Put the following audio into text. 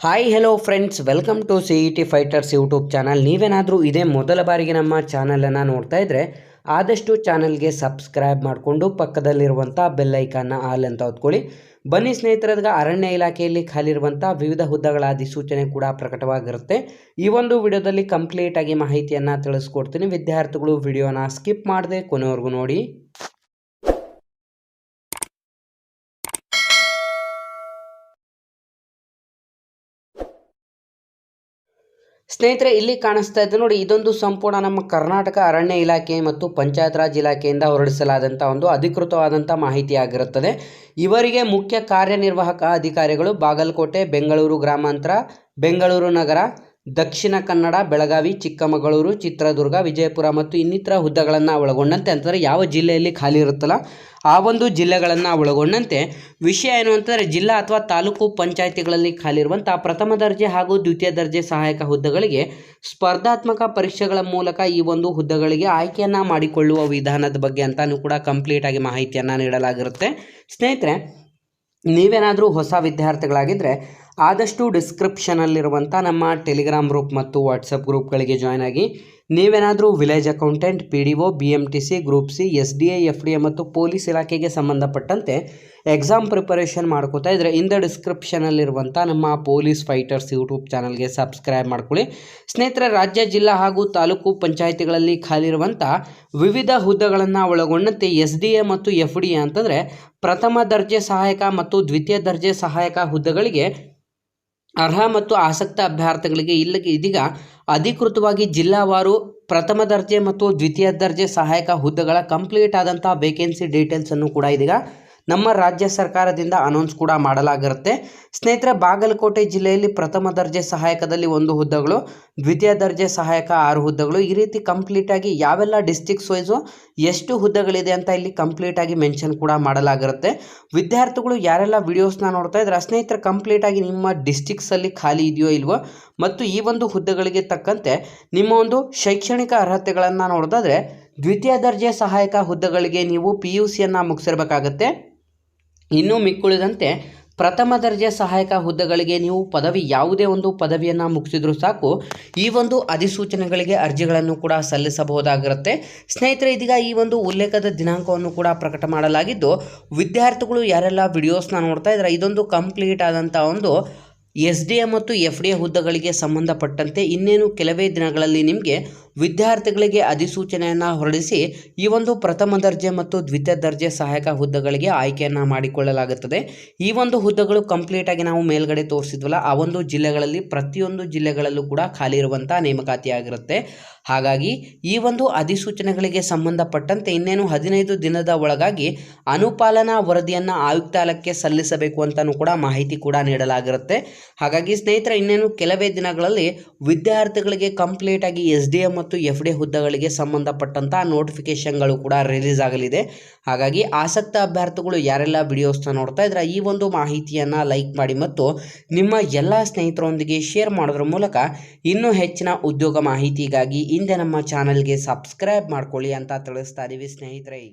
Hi hello friends welcome to C E T fighters YouTube channel ನೀವೇನಾದರೂ ಇದೇ ಮೊದಲ ಬಾರಿಗೆ ನಮ್ಮ ಚಾನಲನ್ನು ನೋಡ್ತಾ ಇದ್ದರೆ ಆದಷ್ಟು ಚಾನಲ್ಗೆ ಸಬ್ಸ್ಕ್ರೈಬ್ ಮಾಡಿಕೊಂಡು ಪಕ್ಕದಲ್ಲಿರುವಂಥ ಬೆಲ್ಲೈಕನ್ನ ಆಲ್ ಅಂತ ಹೊತ್ಕೊಳ್ಳಿ. ಬನ್ನಿ ಸ್ನೇಹಿತರದ್ಗ, ಅರಣ್ಯ ಇಲಾಖೆಯಲ್ಲಿ ಖಾಲಿರುವಂಥ ವಿವಿಧ ಹುದ್ದೆಗಳ ಅಧಿಸೂಚನೆ ಕೂಡ ಪ್ರಕಟವಾಗಿರುತ್ತೆ. ಈ ಒಂದು ವಿಡಿಯೋದಲ್ಲಿ ಕಂಪ್ಲೀಟಾಗಿ ಮಾಹಿತಿಯನ್ನು ತಿಳಿಸ್ಕೊಡ್ತೀನಿ. ವಿದ್ಯಾರ್ಥಿಗಳು ವಿಡಿಯೋನ ಸ್ಕಿಪ್ ಮಾಡದೆ ಕೊನೆವರೆಗೂ ನೋಡಿ. ಸ್ನೇಹಿತರೆ, ಇಲ್ಲಿ ಕಾಣಿಸ್ತಾ ಇದೆ ನೋಡಿ, ಇದೊಂದು ಸಂಪೂರ್ಣ ನಮ್ಮ ಕರ್ನಾಟಕ ಅರಣ್ಯ ಇಲಾಖೆ ಮತ್ತು ಪಂಚಾಯತ್ ರಾಜ್ ಇಲಾಖೆಯಿಂದ ಹೊರಡಿಸಲಾದಂಥ ಒಂದು ಅಧಿಕೃತವಾದಂಥ ಮಾಹಿತಿ ಆಗಿರುತ್ತದೆ ಇವರಿಗೆ ಮುಖ್ಯ ಕಾರ್ಯನಿರ್ವಾಹಕ ಅಧಿಕಾರಿಗಳು ಬಾಗಲಕೋಟೆ, ಬೆಂಗಳೂರು ಗ್ರಾಮಾಂತರ, ಬೆಂಗಳೂರು ನಗರ ದಕ್ಷಿಣ ಕನ್ನಡ, ಬೆಳಗಾವಿ, ಚಿಕ್ಕಮಗಳೂರು, ಚಿತ್ರದುರ್ಗ, ವಿಜಯಪುರ ಮತ್ತು ಇನ್ನಿತರ ಹುದ್ದೆಗಳನ್ನು ಒಳಗೊಂಡಂತೆ. ಅಂತಂದರೆ ಯಾವ ಜಿಲ್ಲೆಯಲ್ಲಿ ಖಾಲಿ ಇರುತ್ತಲ್ಲ, ಆ ಒಂದು ಜಿಲ್ಲೆಗಳನ್ನು ಒಳಗೊಂಡಂತೆ. ವಿಷಯ ಏನು ಅಂತಂದರೆ, ಜಿಲ್ಲಾ ಅಥವಾ ತಾಲೂಕು ಪಂಚಾಯಿತಿಗಳಲ್ಲಿ ಖಾಲಿ ಇರುವಂಥ ಪ್ರಥಮ ದರ್ಜೆ ಹಾಗೂ ದ್ವಿತೀಯ ದರ್ಜೆ ಸಹಾಯಕ ಹುದ್ದೆಗಳಿಗೆ ಸ್ಪರ್ಧಾತ್ಮಕ ಪರೀಕ್ಷೆಗಳ ಮೂಲಕ ಈ ಒಂದು ಹುದ್ದೆಗಳಿಗೆ ಆಯ್ಕೆಯನ್ನು ಮಾಡಿಕೊಳ್ಳುವ ವಿಧಾನದ ಬಗ್ಗೆ ಅಂತಲೂ ಕೂಡ ಕಂಪ್ಲೀಟಾಗಿ ಮಾಹಿತಿಯನ್ನು ನೀಡಲಾಗಿರುತ್ತೆ. ಸ್ನೇಹಿತರೆ, ನೀವೇನಾದರೂ ಹೊಸ ವಿದ್ಯಾರ್ಥಿಗಳಾಗಿದ್ದರೆ ಆದಷ್ಟು ಡಿಸ್ಕ್ರಿಪ್ಷನಲ್ಲಿರುವಂಥ ನಮ್ಮ ಟೆಲಿಗ್ರಾಮ್ ಗ್ರೂಪ್ ಮತ್ತು ವಾಟ್ಸಪ್ ಗ್ರೂಪ್ಗಳಿಗೆ ಜಾಯ್ನ್ ಆಗಿ ನೀವೇನಾದರೂ village accountant P D O B M T C group C S D A F D A ಮತ್ತು ಪೊಲೀಸ್ ಇಲಾಖೆಗೆ ಸಂಬಂಧಪಟ್ಟಂತೆ ಎಕ್ಸಾಮ್ ಪ್ರಿಪರೇಷನ್ ಮಾಡ್ಕೋತಾ ಇದ್ದರೆ ಇಂದ ಡಿಸ್ಕ್ರಿಪ್ಷನಲ್ಲಿರುವಂಥ ನಮ್ಮ ಪೊಲೀಸ್ ಫೈಟರ್ಸ್ ಯೂಟ್ಯೂಬ್ ಚಾನಲ್ಗೆ ಸಬ್ಸ್ಕ್ರೈಬ್ ಮಾಡ್ಕೊಳ್ಳಿ. ಸ್ನೇಹಿತರೆ, ರಾಜ್ಯ, ಜಿಲ್ಲಾ ಹಾಗೂ ತಾಲೂಕು ಪಂಚಾಯಿತಿಗಳಲ್ಲಿ ಖಾಲಿರುವಂಥ ವಿವಿಧ ಹುದ್ದೆಗಳನ್ನು ಒಳಗೊಂಡಂತೆ ಎಸ್ ಡಿ ಎ ಮತ್ತು ಎಫ್ ಡಿ ಎ ಅಂತಂದರೆ ಪ್ರಥಮ ದರ್ಜೆ ಸಹಾಯಕ ಮತ್ತು ದ್ವಿತೀಯ ದರ್ಜೆ ಸಹಾಯಕ ಹುದ್ದೆಗಳಿಗೆ ಅರ್ಹ ಮತ್ತು ಆಸಕ್ತ ಅಭ್ಯರ್ಥಿಗಳಿಗೆ ಇಲ್ಲ ಇದೀಗ ಅಧಿಕೃತವಾಗಿ ಜಿಲ್ಲಾವಾರು ಪ್ರಥಮ ದರ್ಜೆ ಮತ್ತು ದ್ವಿತೀಯ ದರ್ಜೆ ಸಹಾಯಕ ಹುದ್ದೆಗಳ ಕಂಪ್ಲೀಟ್ ಆದಂಥ ವೇಕೆನ್ಸಿ ಡೀಟೇಲ್ಸನ್ನು ಕೂಡ ಇದೀಗ ನಮ್ಮ ರಾಜ್ಯ ಸರ್ಕಾರದಿಂದ ಅನೌನ್ಸ್ ಕೂಡ ಮಾಡಲಾಗಿರುತ್ತೆ. ಸ್ನೇಹಿತರೆ, ಬಾಗಲಕೋಟೆ ಜಿಲ್ಲೆಯಲ್ಲಿ ಪ್ರಥಮ ದರ್ಜೆ ಸಹಾಯಕದಲ್ಲಿ ಒಂದು ಹುದ್ದೆಗಳು, ದ್ವಿತೀಯ ದರ್ಜೆ ಸಹಾಯಕ ಆರು ಹುದ್ದೆಗಳು. ಈ ರೀತಿ ಕಂಪ್ಲೀಟಾಗಿ ಯಾವೆಲ್ಲ ಡಿಸ್ಟಿಕ್ಸ್ ವೈಸು ಎಷ್ಟು ಹುದ್ದೆಗಳಿದೆ ಅಂತ ಇಲ್ಲಿ ಕಂಪ್ಲೀಟಾಗಿ ಮೆನ್ಷನ್ ಕೂಡ ಮಾಡಲಾಗಿರುತ್ತೆ. ವಿದ್ಯಾರ್ಥಿಗಳು ಯಾರೆಲ್ಲ ವಿಡಿಯೋಸ್ನ ನೋಡ್ತಾ ಇದ್ದಾರೆ ಸ್ನೇಹಿತರೆ ಕಂಪ್ಲೀಟಾಗಿ ನಿಮ್ಮ ಡಿಸ್ಟಿಕ್ಸಲ್ಲಿ ಖಾಲಿ ಇದೆಯೋ ಇಲ್ವೋ, ಮತ್ತು ಈ ಒಂದು ಹುದ್ದೆಗಳಿಗೆ ತಕ್ಕಂತೆ ನಿಮ್ಮ ಒಂದು ಶೈಕ್ಷಣಿಕ ಅರ್ಹತೆಗಳನ್ನು ನೋಡೋದಾದ್ರೆ, ದ್ವಿತೀಯ ದರ್ಜೆ ಸಹಾಯಕ ಹುದ್ದೆಗಳಿಗೆ ನೀವು ಪಿ ಯು ಸಿಯನ್ನು ಮುಗಿಸಿರ್ಬೇಕಾಗತ್ತೆ. ಇನ್ನು ಮಿಕ್ಕುಳಿದಂತೆ ಪ್ರಥಮ ದರ್ಜೆ ಸಹಾಯಕ ಹುದ್ದೆಗಳಿಗೆ ನೀವು ಪದವಿ ಯಾವುದೇ ಒಂದು ಪದವಿಯನ್ನು ಮುಗಿಸಿದ್ರೂ ಸಾಕು, ಈ ಒಂದು ಅಧಿಸೂಚನೆಗಳಿಗೆ ಅರ್ಜಿಗಳನ್ನು ಕೂಡ ಸಲ್ಲಿಸಬಹುದಾಗಿರುತ್ತೆ. ಸ್ನೇಹಿತರೆ, ಇದೀಗ ಈ ಒಂದು ಉಲ್ಲೇಖದ ದಿನಾಂಕವನ್ನು ಕೂಡ ಪ್ರಕಟ ಮಾಡಲಾಗಿದ್ದು, ವಿದ್ಯಾರ್ಥಿಗಳು ಯಾರೆಲ್ಲ ವಿಡಿಯೋಸ್ನ ನೋಡ್ತಾ ಇದ್ದಾರೆ ಇದೊಂದು ಕಂಪ್ಲೀಟ್ ಆದಂಥ ಒಂದು ಎಸ್ ಡಿ ಎ ಮತ್ತು ಎಫ್ ಡಿ ಎ ಹುದ್ದೆಗಳಿಗೆ ಸಂಬಂಧಪಟ್ಟಂತೆ ಇನ್ನೇನು ಕೆಲವೇ ದಿನಗಳಲ್ಲಿ ನಿಮಗೆ ವಿದ್ಯಾರ್ಥಿಗಳಿಗೆ ಅಧಿಸೂಚನೆಯನ್ನು ಹೊರಡಿಸಿ ಈ ಒಂದು ಪ್ರಥಮ ದರ್ಜೆ ಮತ್ತು ದ್ವಿತೀಯ ದರ್ಜೆ ಸಹಾಯಕ ಹುದ್ದೆಗಳಿಗೆ ಆಯ್ಕೆಯನ್ನು ಮಾಡಿಕೊಳ್ಳಲಾಗುತ್ತದೆ. ಈ ಒಂದು ಹುದ್ದೆಗಳು ಕಂಪ್ಲೀಟಾಗಿ ನಾವು ಮೇಲ್ಗಡೆ ತೋರಿಸಿದ್ವಲ್ಲ, ಆ ಒಂದು ಜಿಲ್ಲೆಗಳಲ್ಲಿ ಪ್ರತಿಯೊಂದು ಜಿಲ್ಲೆಗಳಲ್ಲೂ ಕೂಡ ಖಾಲಿ ಇರುವಂಥ ನೇಮಕಾತಿಯಾಗಿರುತ್ತೆ ಹಾಗಾಗಿ ಈ ಒಂದು ಅಧಿಸೂಚನೆಗಳಿಗೆ ಸಂಬಂಧಪಟ್ಟಂತೆ ಇನ್ನೇನು ಹದಿನೈದು ದಿನದ ಒಳಗಾಗಿ ಅನುಪಾಲನಾ ವರದಿಯನ್ನು ಆಯುಕ್ತಾಲಯಕ್ಕೆ ಸಲ್ಲಿಸಬೇಕು ಅಂತಲೂ ಕೂಡ ಮಾಹಿತಿ ಕೂಡ ನೀಡಲಾಗಿರುತ್ತೆ. ಹಾಗಾಗಿ ಸ್ನೇಹಿತರೆ, ಇನ್ನೇನು ಕೆಲವೇ ದಿನಗಳಲ್ಲಿ ವಿದ್ಯಾರ್ಥಿಗಳಿಗೆ ಕಂಪ್ಲೀಟಾಗಿ ಎಸ್ ಡಿ ಎ ಮತ್ತು ಎಫ್ ಡಿ ಹುದ್ದೆಗಳಿಗೆ ಸಂಬಂಧಪಟ್ಟಂಥ ನೋಟಿಫಿಕೇಶನ್ಗಳು ಕೂಡ ರಿಲೀಸ್ ಆಗಲಿದೆ. ಹಾಗಾಗಿ ಆಸಕ್ತ ಅಭ್ಯರ್ಥಿಗಳು ಯಾರೆಲ್ಲ ವಿಡಿಯೋಸ್ನ ನೋಡ್ತಾ ಇದ್ರೆ ಈ ಒಂದು ಮಾಹಿತಿಯನ್ನು ಲೈಕ್ ಮಾಡಿ ಮತ್ತು ನಿಮ್ಮ ಎಲ್ಲ ಸ್ನೇಹಿತರೊಂದಿಗೆ ಶೇರ್ ಮಾಡೋದ್ರ ಮೂಲಕ ಇನ್ನೂ ಹೆಚ್ಚಿನ ಉದ್ಯೋಗ ಮಾಹಿತಿಗಾಗಿ ಹಿಂದೆ ನಮ್ಮ ಚಾನಲ್ಗೆ ಸಬ್ಸ್ಕ್ರೈಬ್ ಮಾಡ್ಕೊಳ್ಳಿ ಅಂತ ತಿಳಿಸ್ತಾ ಇದ್ದೀವಿ ಸ್ನೇಹಿತರೆ.